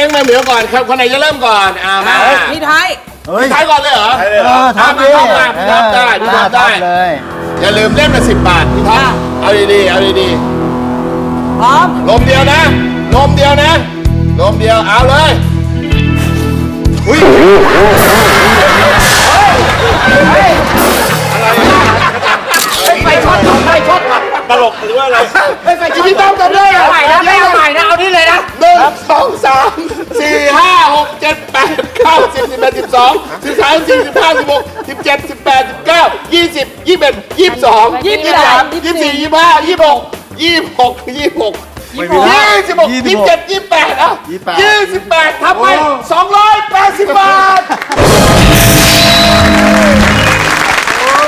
ก๊งแมวเหมียวก่อนครับคนไหนจะเริ่มก่อนอ่ามาพี่ไทยเฮ้ยพี่ไทยก่อนเลยเหรอเออทำดิพี่ท็อปพี่ท็อปได้พี่ท็อปได้เลยอย่าลืมเล่มละสิบบาทพี่ท็อปเอาดีๆเอาดีพร้อมๆลมเดียวนะลมเดียวนะลมเดียวเอาเลยอุ้ยไฟช็อตไฟช็อตตลกหรือว่าอะไรพี่ต้อมจำได้เหรอใหม่นะไม่เอาใหม่นะเอานี่เลยนะหนึ่งสองสาม สิบสองสิบสามสิบสี่สิบห้าสิบหกสิบเจ็ดสิบแปดสิบเก้ายี่สิบยี่สิบเอ็ดยี่สิบสองยี่สิบสามยี่สิบสี่ยี่สิบห้ายี่สิบหกยี่สิบหกยี่สิบหกยี่สิบหกยี่สิบเจ็ดยี่สิบแปดอะยี่สิบแปดทำไปสองร้อยแปดสิบบาท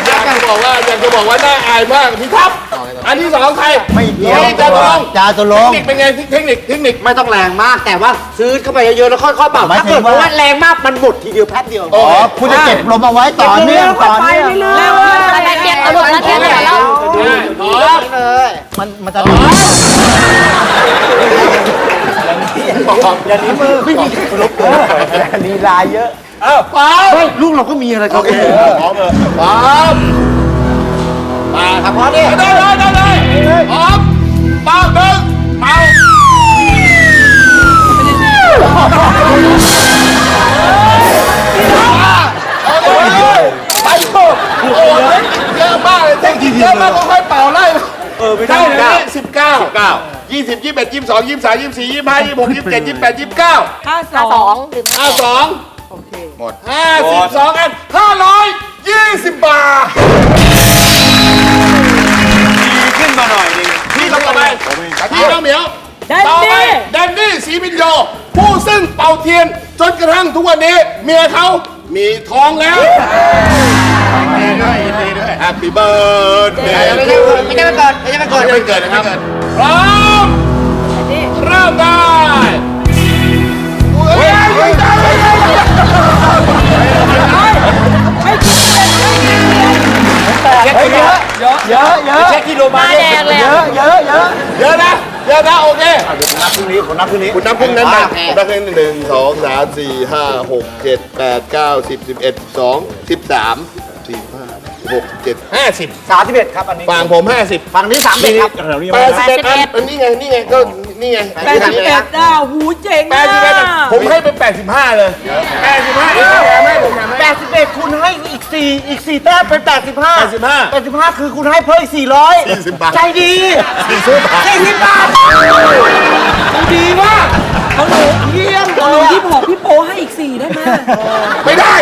อยากจะบอกว่าอยากจะบอกว่าน่าอายมากพี่ท็อป อันที่สองใครไม่เกี่ยวจาตุรงค์จาตุรเทงคค์นิคเป็นไงเทคนิคเทคนิคไม่ต้องแรงมากแต่ว่าซื้อเข้าไปเยอะๆแล้วค่อยๆเป่าหมายถ้าถึเกิงดว่าว่าแรงมากมันหมดทีเดียวแป๊บเดียวโอ้อ๋อคุณจะเก็บลมเอาไว้ต่อเนื่องต่อเนื่องเร็วตะเกียบตำรวจตะเกียบแล้วพร้อมเลยมันมันจะลีลาเยอะพร้อมลูกเราก็มีอะไรเขาพร้อมเลยพร้อมมา ครับพร้อมดิได้เลยได้เลยพร้อมเป่าหนึ่งเป่าไปโอ้โหเยอะมากเลยเทคนิคเยอะมากค่อยๆเป่าไล่เออไม่ได้เลยสิบเก้าเก้ายี่สิบยี่สิบเอ็ดยี่สิบสองยี่สิบสามยี่สิบสี่ยี่สิบห้ายี่สิบหกยี่สิบเจ็ดยี่สิบแปดยี่สิบเก้าห้าสองหรือห้าสองหมดห้าสิบสองอันห้าร้อยยี่สิบบาทดีขึ้น มาหน่อยหนึงพี่ต่อไปพี่น้องเหมียวแดนต่อไปดี้แดนนี่สีบินโยผู้ซึ่งเป่าเทียนจนกระทั่งทุกวันนี้ เมียเขามีท้องแล้ว Happy birthday ไม่ใช่ไม่ใช่ไปก่อนไม่ใช่ไปก่อนยังไม่เกิดนะครับพร้อมเริ่มได้ เฮ้ยเฮ้ยเฮ้ย เฮ้ยเยอะเยอะเยอะเช็คที่โรงพยาบาลเยอะเยอะเยอะเยอะนะเยอะนะโอเคนับพรุ่งนี้ผมนับพรุ่งนี้คุณนับพรุ่งนั้นไปนับพรุ่งหนึ่งสองสามสี่ห้าหกเจ็ดแปดเก้าสิบสิบเอ็ดสองสิบสาม ห้าหกเจ็ดห้าสิบสามสิบเอ็ดครับอันนี้ ฝั่งผมห้าสิบฝั่งนี้สามสิบครับ แปดสิบเอ็ดอันอันนี้ไง นี่ไง ก็ นี่ไงแปดสิบเอ็ดอ้าวหูเจ๋งแปดสิบเอ็ดผมให้เป็นแปดสิบห้าเลยแปดสิบห้าเองแถมให้ผมแถมให้แปดสิบเอ็ดคุณให้อีกสี่อีกสี่แต้มเป็นแปดสิบห้าแปดสิบห้าแปดสิบห้าคือคุณให้เพิ่มอีกสี่ร้อยสี่สิบบาท ใจดีสี่สิบบาท สี่สิบบาทดีมากเขาหนูเยี่ยมหเลนูยยี่สิบหกพี่โปให้อีกสี่ได้ไหมไม่ได้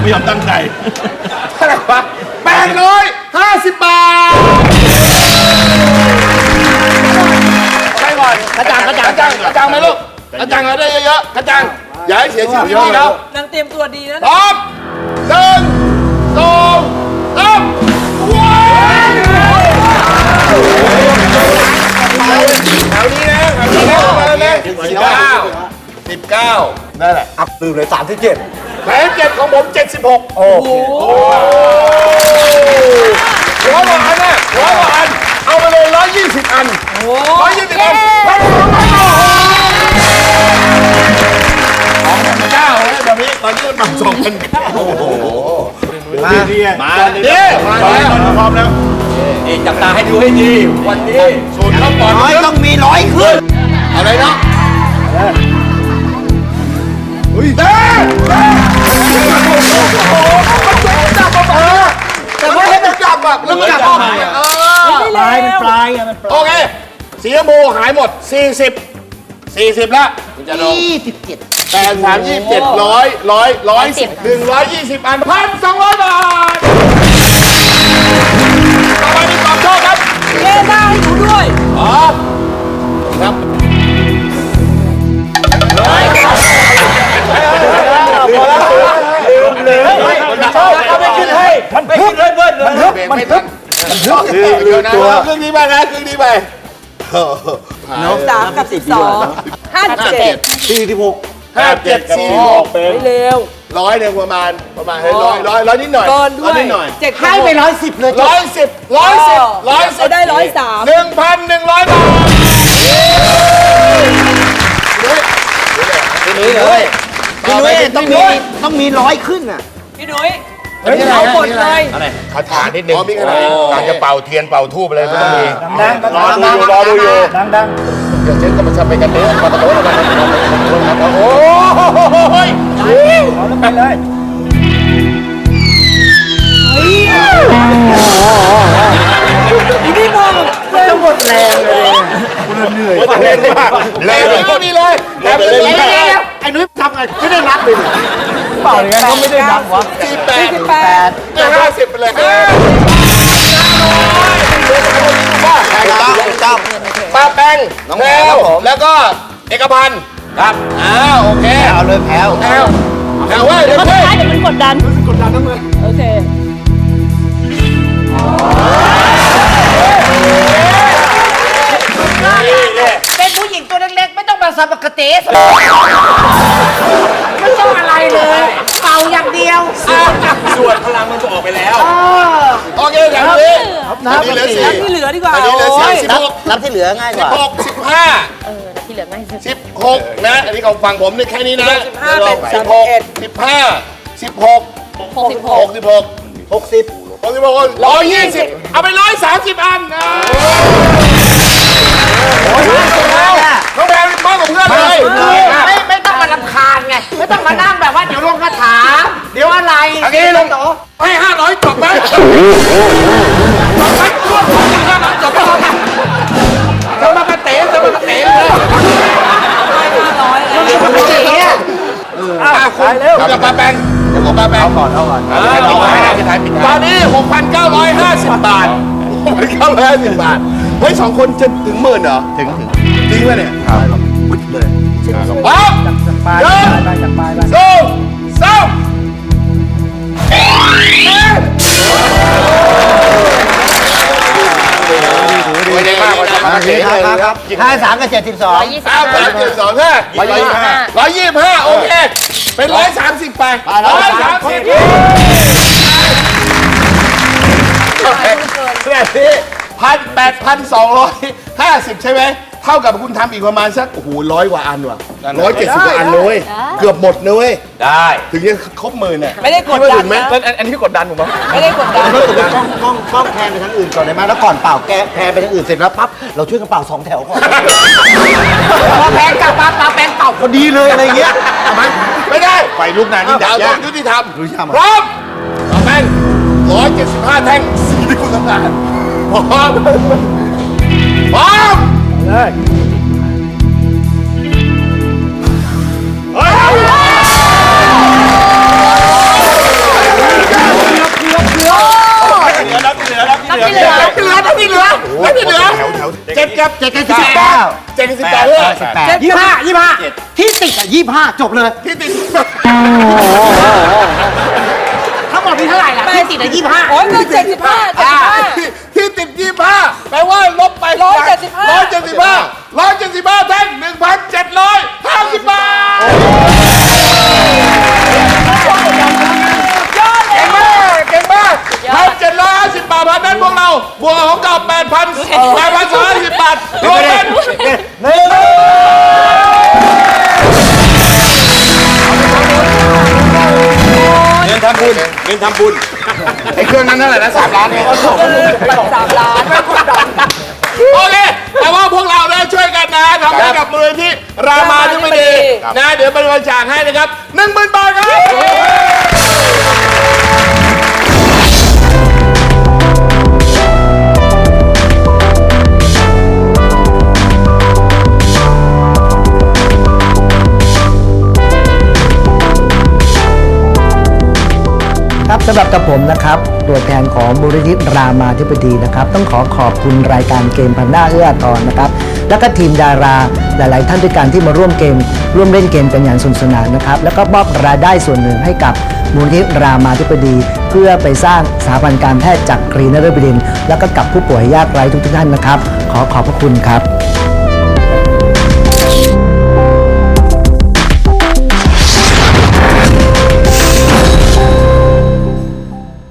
ไม่ยอมตั้งใจ เสียชื่อพี่เขานางเตรียมตัวดีนะพร้อมหนึ่งสองสามว้าวแถวนี้นะแถวนี้นะมาแล้วนะสิบเก้าสิบเก้านั่นแหละอับตื่นเลยสามสิบเจ็ดแผลเจ็ดของผมเจ็ดสิบหกโอ้โหหัวหวานน่ะหัวหวานเอามาเลยร้อยยี่สิบอันร้อยยี่สิบอัน ตอนนี้มันมาสองพันเก้าโอ้โหมาดีมาเย้มาแล้วพร้อมแล้วเอกจับตาให้ดูให้ดีวันนี้สูตรข้าวปอนร้อยต้องมีร้อยขึ้นอะไรเนาะเฮ้ยเด้เด้โอ้โหจับมาเออแต่ว่าให้มันจับอะแล้วมันจับออกเออปลายเป็นปลายไงมันโอเคสีชมพูหายหมด 40 40ละคุณจะลงยี่สิบเจ็ดแปดสามยี่สิบเจ็ดร้อยร้อยร้อยสิบหนึ่งร้อยยี่สิบอันพันสองร้อยบาทต่อไปมีความโชคครับเล่หน้าให้หนูด้วยอ๋อครับเขาไม่ขึ้นให้มันไม่ขึ้นเลยเบิ้ลเลยเบรกไม่ทันคือคือตัวเครื่องนี้ไปนะเครื่องนี้ไป สามกับสิบสองห้าสิบเจ็ดสี่สิบหกห้าเจ็ดสี่หกไม่เร็ว ร้อยหนึ่งประมาณประมาณให้ร้อยร้อยร้อยนิดหน่อยเกินด้ร้วอยยนิดหน่อยเจ็ดให้ไปร้อยสิบเลยร้อยสิบร้อยสิบร้อยสิบเราได้ร้อยสามหนึ่งพันหนึ่งร้อยบาทเฮ้ยเดี๋ยวนุ้ยเลยพี่นุ้ยต้องมีต้องมีร้อยขึ้นอะพี่นุ้ย เฮ้ยเอาหมดเลยคาถานิดนึงมีขนาดการจะเป่าเทียนเป่าทูบอะไรก็ต้องมีดังรอดูอยู่รอดูอยู่ดังดังเดี๋ยวเจ๊ก็มันจะไปกันเนื้อมาตะโกนกันโอ้ยเอาลงไปเลยทั้งหมดแรงเลยเล่นมากเล่นก็มีเลยเล่นเลยไอ้นุ้ยทำ ไงไม่ได้นับเลยเปล่าอย่างนั้นเขาไม่ได้ดังวะสี่แปดแปดห้าสิบไปเลยห้าจ้าป้าแป้งแพรวแล้วก็เอกพันธ์ครับอ้าวโอเคเอาเลยแพ้วแพรวแพรวเว้ยเดี๋ยวคนเว้ยท้ายเดี๋ยวมันกดดันกดดันทั้งเลยโอเค ต้องมาสับปะกะเตสไม่ต้องอะไรเลยเป่าอย่างเดียวส่วนพลังมันจะออกไปแล้วโอเคอย่างนี้อันนี้เหลือสี่ที่เหลือดีกว่าอันนี้เหลือสี่สิบนับหกนับที่เหลือง่ายกสิบว่าหกสิบห้าเออที่เหลือง่ายสุดสิบหกนะอันนี้ของฝั่งผมนี่แค่นี้นะสิบห้าเป็นสิบหกสิบห้าสิบหกหกสิบหหกกสิบหกหกสิบหกสิบหกร้อยยี่สิบเอาไปร้อยสามสิบอันนะ คุณคุณกับปลาแปงเดี๋ยวกับปลาแปงเอาก่อนเอาก่อนตอนนี้ 6,950 บาท6,950บาท เฮ้ยสองคนจะถึงหมื่นเหรอ ถึงถึงจริงป่ะเนี่ยครับวุดเลยพร้อมจากปลายไปจากปลายไปสู้สู้ไม่ได้มากกว่าจะมาเสียครับเลยครับครับห้าสามกับเจ็ดสิบสองร้อยยี่สิบอ้าวห้าพันเจ็ดสองห้าร้อยยี่สิบห้าร้อยยี่สิบห้าโอเค เป็นร้อยสามสิบไปร้อยสามสิบขนาดนี้พันแปดพันสองร้อยห้าสิบใช่ไหม เท่ากับคุณทำอีกประมาณสักโอ้โหร้อยกว่าอันว่ะร้อยเจ็ดสิบกว่าอันเลย เกือบหมดเลย ได้ถึงจะครบหมื่นเนี่ย ไม่ได้กดดันถึงไหมนะ อันนี้กดดันผมปะไม่ได้กดดัน กล้องกล้องกล้องแพนไปทางอื่นก่อนได้ไหมแล้วก่อนเป่าแกแพนไปทางอื่นเสร็จแล้วปั๊บเราช่วยกันเป่าสองแถวก่อน พอแพงกลับมาปาแปงเป่าพอดีเลยอะไรเงี้ยไม่ได้ไฟลุกนานยิ่งดับเอายาต้อกงยุติธรรมพร้อมต่อแป้งร้อยเจ็ดสิบห้าแท่งสีที่คุณต้องการพร้อมพร้อม เลยรับที่เหลือรับที่เหลือที่เหลือที่เหลือที่เหลือที่เหลือเจ็ดกับเจ็ดกับสิบเก้าเจ็ดกับสิบแปดเลยแปดยี่ห้ายี่ห้าที่ติดอะยี่ห้าจบเลยที่ติดทั้งหมดมีเท่าไหร่ล่ะที่ติดอะยี่ห้าโอ้ยเจ็ดสิบห้าเจ็ดสิบห้า ที่ติดยี่ห้าแปลว่าลบไป ร้อยเจ็ดสิบ ห้าร้อยเจ็ดสิบห้าร้อยเจ็ดสิบห้าแท่งหนึ่งพันเจ็ดร้อยห้าสิบบาทเก่งมากเก่งมากพันเจ็ดร้อยห้าสิบบาทพันนั้นพวกเราบวกของเก่าแปดพันแปดพันสองร้อยสิบบาทรวมเป็นเงินทำบุญเงินทำบุญไอ้เครื่องนั้นเท่าไหร่นะสามล้านเนี่ยสามล้านไม่กดดัน โอเค แต่ว่าพวกเราได้ช่วยกันนะทำให้กับมือที่รามาธิบดี นะ เดี๋ยวบริจาคให้นะครับหนึ่งหมื่นบาทครับครับสำหรับกับผมนะครับ ตัวแทนของมูลนิธิรามาธิบดีนะครับ ต้องขอขอบคุณรายการเกมพันหน้าเอื้อตอาทรนะครับ แล้วก็ทีมดาราหลาย ๆ ท่านด้วยกันที่มาร่วมเกม ร่วมเล่นเกมกันอย่างสนุกสนานนะครับแล้วก็มอบรายได้ส่วนหนึ่งให้กับมูลนิธิรามาธิบดี เพื่อไปสร้างสถาบันการแพทย์จากกรีนเนอร์บิลิน แล้วก็กับผู้ป่วยยากไร้ทุกๆท่านนะครับ ขอขอบพระคุณครับ